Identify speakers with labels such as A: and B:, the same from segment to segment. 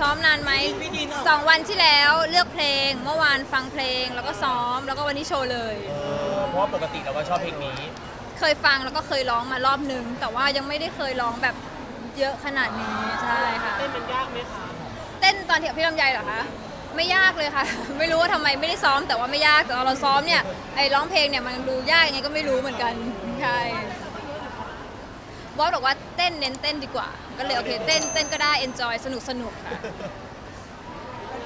A: ซ้อมนานไหมสองวันที่แล้วเลือกเพลง เมื่อวานฟังเพลงแล้วก็ซ้อมแล้วก็วันนี้โชว์เลย
B: เออเพราะว่าปกติเราก็ชอบเพลงนี้
A: เคยฟังแล้วก็เคยร้องมารอบนึง แต่ว่ายังไม่ได้เคยร้องแบบเยอะขนาดนี้ใช่ค่ะ
C: เต้นมันยากไหมคะ
A: เต้นตอนที่กับพี่ลำไยเหรอคะไม่ยากเลยค่ะ ไม่รู้ว่าทำไมไม่ได้ซ้อมแต่ว่าไม่ยากแต่ว่าเราซ้อมเนี่ยไอ้ร้องเพลงเนี่ยมันดูยากยังไงก็ไม่รู้เหมือนกันใช่ บอสบอกว่าเต้นเน้นเต้นดีกว่า ก็เลยโอเคเต้นเต้นก็ได้ enjoy สนุกสนุกค่ะ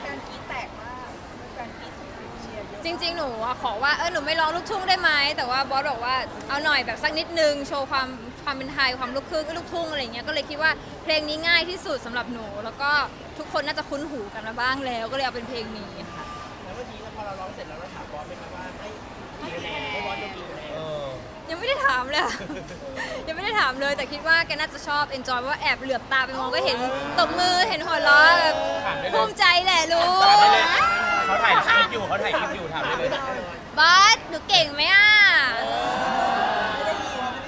D: แฟนกรีดแตกมากแฟนกรีดสุดๆเชียร์เยอะ
A: จริงๆ หนูอะขอว่าเออหนูไม่ร้องลูกทุ่งได้ไหมแต่ว่าบอสบอกว่าเอาหน่อยแบบสักนิดนึงโชว์ความความเป็นไทยความลูกครึ่งลูกทุ่งอะไรอย่างเงี้ยก็เลยคิดว่าเพลงนี้ง่ายที่สุดสำหรับหนู แล้วก็ทุกคนน่าจะคุ้นหูกันมาบ้างแล้ว ก็เลยเอาเป็นเพลงนี้ค่ะ
C: แล้ววันนี้พอเราร้องเสร็จแล้วเราถามบอสไหมคะว่าให้กี่คะแนนให้บอสจะกี่คะแนน
B: เออ
A: ยังไม่ได้ถามเลยอะยังไม่ได้ถามเลย แต่คิดว่าแกน่าจะชอบ enjoy เพราะว่าแอบเหลือบตาไปมองก็เห็นตบมือเห็นหัวเราะแบบ
B: ถามได้เลย
A: ภูมิใจแหละลูก
B: ถามได้เลยเขาถ่ายคลิปอยู่เขาถ่ายคลิปอยู่ถามได้เลย
A: บอสหนูเก่งไหมอะ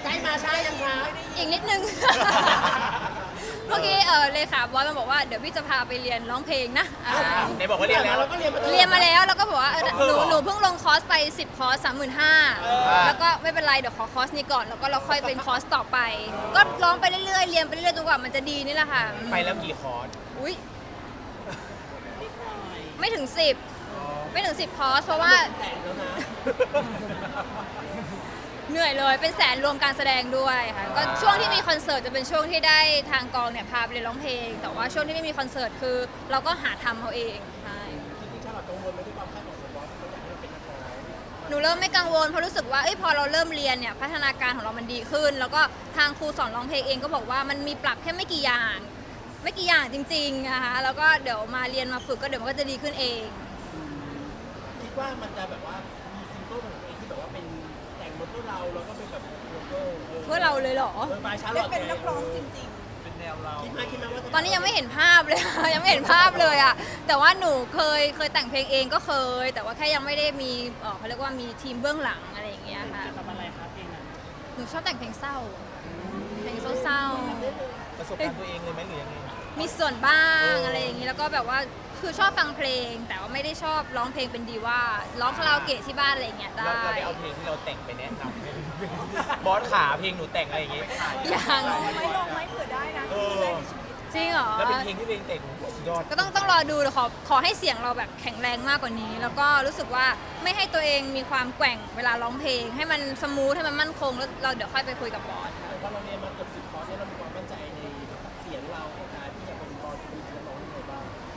C: ใกล้มาใช่ยังคะ
A: อีกนิดนึง เมื่อกี้เออเลขาบอสมาบอกว่าเดี๋ยวพี่จะพาไปเรียนร้องเพลงนะอ่า
B: ไหนบอกว่าเรียนแล้ว
C: เราก็เรียนมา
A: เรียนมาแล้วแล้วก็บอกว่าเออ
B: เพิ่
A: ห
B: ม
A: นู
B: เหรอ
A: หนูเพิ่งลงคอร์สไป 10 คอร์สสามหมื่นห้า
B: อ
A: แล้วก็ไม่เป็นไรเดี๋ยวขอคอร์สนี้ก่อนแล้วก็เราค่อยเป็นคอร์สต่อไป ก็ร้องไปเรื่อยๆเรียนไปเรื่อยๆจนกว่ามันจะดีนี่แหละค่ะ
B: ไปแล้วกี่คอร์ส
A: อุ้ยไม่ถึง 10 ไม่ถึง 10 คอร์สเพราะว่า
C: แสนแล้วนะ
A: เหนื่อยเลยเป็นแสนรวมการแสดงด้วยค่ะก็ช่วงที่มีคอนเสิร์ตจะเป็นช่วงที่ได้ทางกองเนี่ยพาไปเรียนร้องเพลง แต่ว่าช่วงที่ไม่มีคอนเสิร์ตคือ เราก็หาทำเอาเองใช่
C: จริงๆชาลอตกังวลไหมที่ความคาดหวังของบอสเขาอยากให้เราเป็นนักร้อง
A: หนูเริ่มไม่กังวลเพราะรู้สึกว่าเอ้ยพอเราเริ่มเรียนเนี่ยพัฒนาการของเรามันดีขึ้น แล้วก็ทางครูสอนร้องเพลงเองก็บอกว่ามันมีปรับแค่ไม่กี่อย่าง ไม่กี่อย่างจริงๆนะคะแล้วก็เดี๋ยวมาเรียนมาฝึกก็เดี๋ยวมันก็จะดีขึ้นเอง
C: คิดว่ามันจะแบบว่า เพื่อเราเล
A: ยเหรอ
C: เออบายชาล
D: ได้
C: อต
D: เป็นนักร้องจริง
C: เป็นแนวเราคิดไหมคิดไหมว่าจะ
A: ตอนนี้ยังไม่เห็นภาพเลยยังไม่เห็นภาพเลยอะแต่ว่าหนูเคยเคยแต่งเพลงเองก็เคย แต่ว่าแค่ยังไม่ได้มีเอ่อเขาเรียกว่ามีทีมเบื้องหลังอะไรอย่างเงี้ยค่ะ
C: ทำอะไรครับเพลงนั้น
A: หนูชอบแต่งเพลงเศร้า เพลงเศร้า
B: ประสบการณ์ตัวเองเลยไหมหรือยังไง
A: ๆ มีส่วนบ้างอะไรอย่างงี้ แล้วก็แบบว่า คือชอบฟังเพลง แต่ว่าไม่ได้ชอบร้องเพลงเป็นดีว่าร้องคาราโอเกะที่บ้านอะไรอย่างเงี้ย
B: เรา
A: ได้
B: เราได้เอาเพลงที่เราแต่งไปแนะนำไหมบอสขาเพลงหนูแต่งอะไรอย่างงี้
A: ยัง
D: ๆไม่ลงไม่เผื่อได้นะ
B: เออ
D: ได้ในชีวิต
A: จริงเหรอ
B: แล้วเป็นเพลงที่เพลงแต่งสุดยอด
A: ก็ต้องต้องรอดูเดี๋ยวขอขอให้เสียงเราแบบแข็งแรงมากกว่านี้ แล้วก็รู้สึกว่าไม่ให้ตัวเองมีความแกว่งเวลาร้องเพลง ให้มันสมูทให้มันมั่นคงแล้วเราเดี๋ยวค่อยไปคุยกับบอส
C: แต่ว่าเราเรียนมาเกือบสิบคอร์สเนี่ยเรามี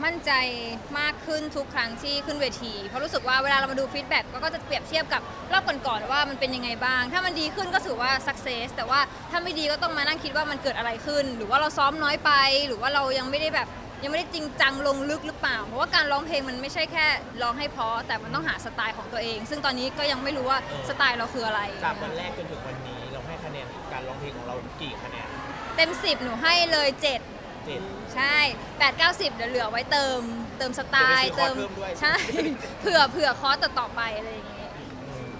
C: มั่นใจ
A: มากขึ้นทุกครั้งที่ขึ้นเวที เพราะรู้สึกว่าเวลาเรามาดูฟีดแบ็กก็จะเปรียบเทียบกับรอบก่อนๆว่ามันเป็นยังไงบ้าง ถ้ามันดีขึ้นก็ถือว่าสักเซสแต่ว่าถ้าไม่ดีก็ต้องมานั่งคิดว่ามันเกิดอะไรขึ้น หรือว่าเราซ้อมน้อยไป หรือว่าเรายังไม่ได้แบบยังไม่ได้จริงจังลงลึกหรือเปล่า เพราะว่าการร้องเพลงมันไม่ใช่แค่ร้องให้เพราะแต่มันต้องหาสไตล์ของตัวเอง ซึ่งตอนนี้ก็ยังไม่รู้ว่าสไตล์เราคืออะไร
B: จากวันแรกจนถึงวันนี้เราให้คะแนนการร้องเพลงของเรากี่คะแนน
A: เต็ม 10 หนูให้เลย 7
B: เจ็ด
A: ใช่ 8 9 10เดี๋ยวเหลือไว้เติม เติมสไตล์
B: เดี๋ยวไปซื้อคอร์สเพิ่มด้วย
A: ใช่ เผื่อเผื่อคอร์สต่อๆไปอะไรอย่างเงี้ย
B: อืม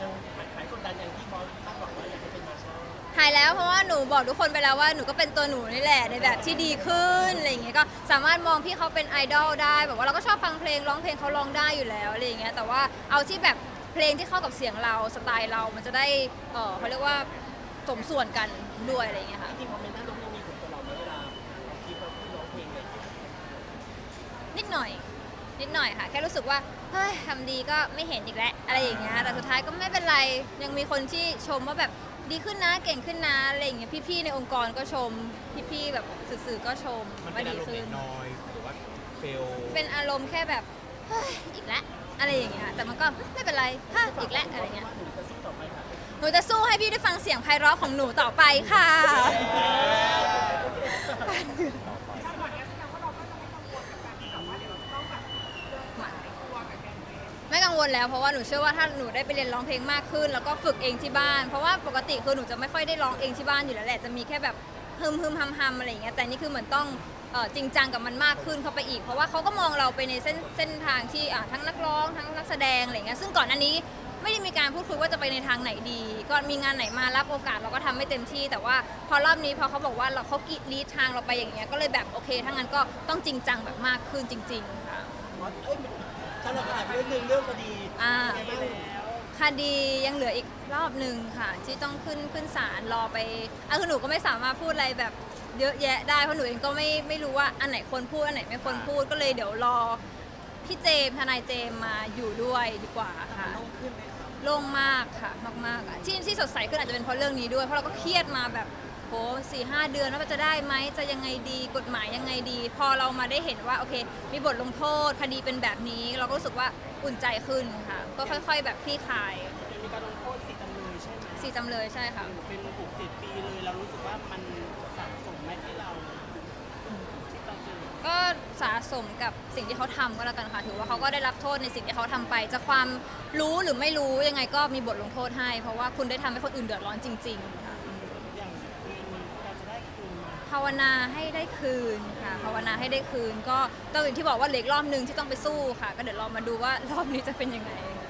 C: ยังหายกดดันอย่างที่บอสคาดหวังไว้อยากให้เป็นมาชา
A: หายแล้วเพราะว่าหนูบอกทุกคนไปแล้วว่าหนูก็เป็นตัวหนูนี่แหละในแบบที่ดีขึ้นอะไรอย่างเงี้ยก็สามารถมองพี่เขาเป็นไอดอลได้แบบว่าเราก็ชอบฟังเพลงร้องเพลงเขาร้องได้อยู่แล้วอะไรอย่างเงี้ยแต่ว่าเอาที่แบบเพลงที่เข้ากับเสียงเราสไตล์เรามันจะได้เออเขาเรียกว่าสมส่วนกันด้วยอะไรอย่างเงี้ยค่ะ
C: ที่คอมเมนต์ด้านลบยัง
A: นิดหน่อย นิดหน่อยค่ะ แค่รู้สึกว่าเฮ้ยทำดีก็ไม่เห็นอีกแล้วอะไรอย่างเงี้ยแต่สุดท้ายก็ไม่เป็นไรยังมีคนที่ชมว่าแบบดีขึ้นนะเก่งขึ้นนะอะไรอย่างเงี้ยพี่ๆในองค์กรก็ชมพี่ๆแบบสื่อๆก็ชม
B: มันเป็
A: ว่าน
B: อา
A: ดี
B: รมณ์
A: ขึ้
B: เด็
A: น
B: กน้อยหรือว่าเฟล
A: เป็นอารมณ์แค่แบบเฮ้ยอีกแล้วอะไรอย่างเงี้ยแต่มันก็ไม่เป็นไรฮะอีกแล้วอะไรเงี้ย
C: ว่าหนูจะสู้ต่อไปค่ะ
A: หนูจะสู้ให้พี่ได้ฟังเสียงไพเราะของหนูต่อไปค่ะ ไม่ กังวลแล้วเพราะว่าหนูเชื่อว่าถ้าหนูได้ไปเรียนร้องเพลงมากขึ้น แล้วก็ฝึกเองที่บ้าน เพราะว่าปกติคือหนูจะไม่ค่อยได้ร้องเองที่บ้านอยู่แล้วแหละจะมีแค่แบบฮึมฮึมฮัมฮัมอะไรอย่างเงี้ยแต่นี่คือเหมือนต้องเอ่อจริงจังกับมันมากขึ้นเข้าไปอีก เพราะว่าเขาก็มองเราไปในเส้นเส้นทางที่อะทั้งนักร้องทั้งนักแสดงอะไรอย่างเงี้ยซึ่งก่อนหน้านี้ไม่ได้มีการพูดคุยว่าจะไปในทางไหนดี ก็มีงานไหนมารับโอกาสเราก็ทำไม่เต็มที่ แต่ว่าพอรอบนี้พอเขาบอกว่าเราเขากีดลีดทางเราไปอย่างเงี้ยก็เลยแบบโอเคถ้างั้นก็ต้องจริงจังแบบมากขึ้นจริง ๆ ค่ะ
C: บอสเอ้ย ถ้าเราถามเรื่องหนึ่งเรื่องคดี
A: อ่า
C: เป็นไงบ้าง
A: คดียังเหลืออีกรอบหนึ่งค่ะ ที่ต้องขึ้นขึ้นศาลรอไปอะคือหนูก็ไม่สามารถพูดอะไรแบบเยอะแยะได้เพราะหนูเองก็ไม่ไม่รู้ว่าอันไหนควรพูดอันไหนไม่ควรพูดก็เลยเดี๋ยวรอพี่เจมส์ทนายเจมส์มาอยู่ด้วยดีกว่าค่ะ โล่งมากค่ะมากๆอะที่ที่สดใสขึ้นอาจจะเป็นเพราะเรื่องนี้ด้วย เพราะเราก็เครียดมาแบบ โหสี่ห้าเดือนว่าจะได้ไหมจะยังไงดีกฎหมายยังไงดี พอเรามาได้เห็นว่าโอเค มีบทลงโทษคดีเป็นแบบนี้ เราก็รู้สึกว่าอุ่นใจขึ้นค่ะ ก็ค่อย ๆ แบบคลี่คลาย
E: มีการลงโทษสี่จำเลยใช่ไหม
A: สี่จำเลยใช่ค่ะ
E: เป็นหกเจ็ดปีเลยเรารู้สึกว่ามันสะสมไหมที่เราที่เราเจอ
A: ก็สะสมกับสิ่งที่เขาทำก็แล้วกันค่ะ ถือว่าเขาก็ได้รับโทษในสิ่งที่เขาทำไป จะความรู้หรือไม่รู้ยังไงก็มีบทลงโทษให้ เพราะว่าคุณได้ทำให้คนอื่นเดือดร้อนจริง ๆ ค่ะ
E: อย่างเงินเราจะได้คืนมา
A: ภาวนาให้ได้คืนค่ะภาวนาให้ได้คืน ก็ต้องอย่างที่บอกว่าเหล็กรอบหนึ่งที่ต้องไปสู้ค่ะ ก็เดี๋ยวเรามาดูว่ารอบนี้จะเป็นยังไง